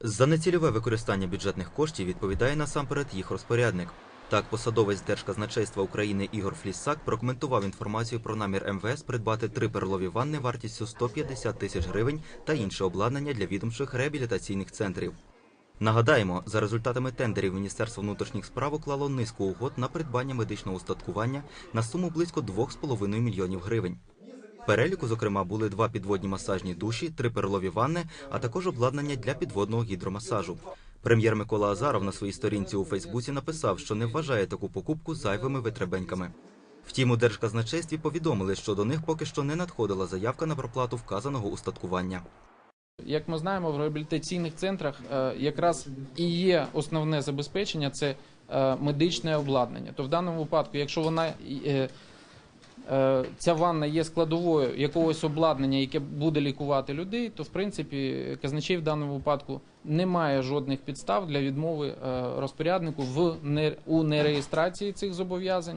За нецільове використання бюджетних коштів відповідає насамперед їх розпорядник. Так, посадовець Держказначейства України Ігор Фліссак прокоментував інформацію про намір МВС придбати три перлові ванни вартістю 150 тисяч гривень та інше обладнання для відомчих реабілітаційних центрів. Нагадаємо, за результатами тендерів Міністерство внутрішніх справ уклало низку угод на придбання медичного устаткування на суму близько 2,5 мільйонів гривень. Переліку, зокрема, були два підводні масажні душі, три перлові ванни, а також обладнання для підводного гідромасажу. Прем'єр Микола Азаров на своїй сторінці у Фейсбуці написав, що не вважає таку покупку зайвими витребеньками. Втім, у Держказначействі повідомили, що до них поки що не надходила заявка на проплату вказаного устаткування. Як ми знаємо, в реабілітаційних центрах е, якраз і є основне забезпечення це е, медичне обладнання. То в даному випадку, якщо вона е, ця ванна є складовою якогось обладнання, яке буде лікувати людей, то в принципі казначей в даному випадку не має жодних підстав для відмови е, розпоряднику в у нереєстрації цих зобов'язань.